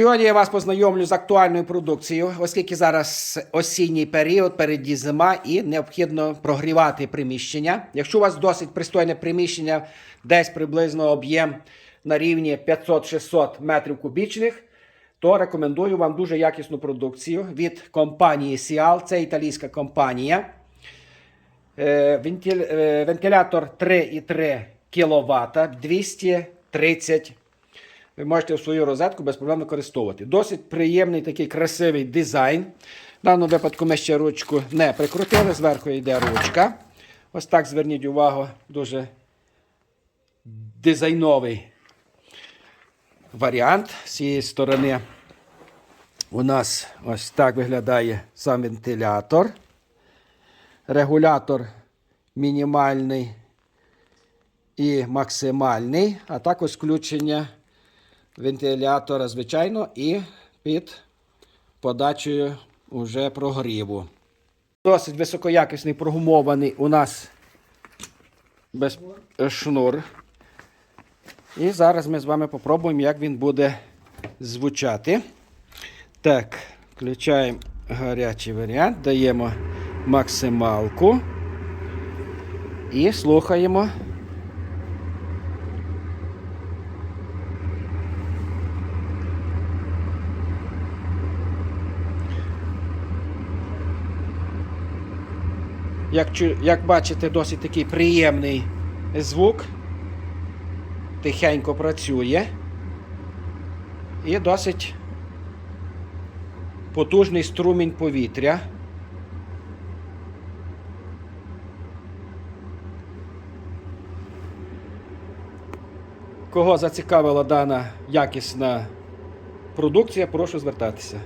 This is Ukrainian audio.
Сьогодні я вас познайомлю з актуальною продукцією, оскільки зараз осінній період, переді зима, і необхідно прогрівати приміщення. Якщо у вас досить пристойне приміщення, десь приблизно об'єм на рівні 500-600 метрів кубічних, то рекомендую вам дуже якісну продукцію від компанії Sial. Це італійська компанія. Е, е, Вентилятор 3,3 кВт, 230 ви можете в свою розетку без проблем використовувати. Досить приємний такий красивий дизайн. В даному випадку ми ще ручку не прикрутили, зверху йде ручка. Ось так зверніть увагу, дуже дизайновий варіант з цієї сторони. У нас ось так виглядає сам вентилятор. Регулятор мінімальний і максимальний, а також включення вентилятора, звичайно, і під подачею уже прогріву. Досить високоякісний прогумований у нас без шнур. І зараз ми з вами попробуємо, як він буде звучати. Так, включаємо гарячий варіант, даємо максималку і слухаємо. Як, як бачите, досить такий приємний звук. Тихенько працює. І досить потужний струмінь повітря. Кого зацікавила дана якісна продукція, прошу звертатися.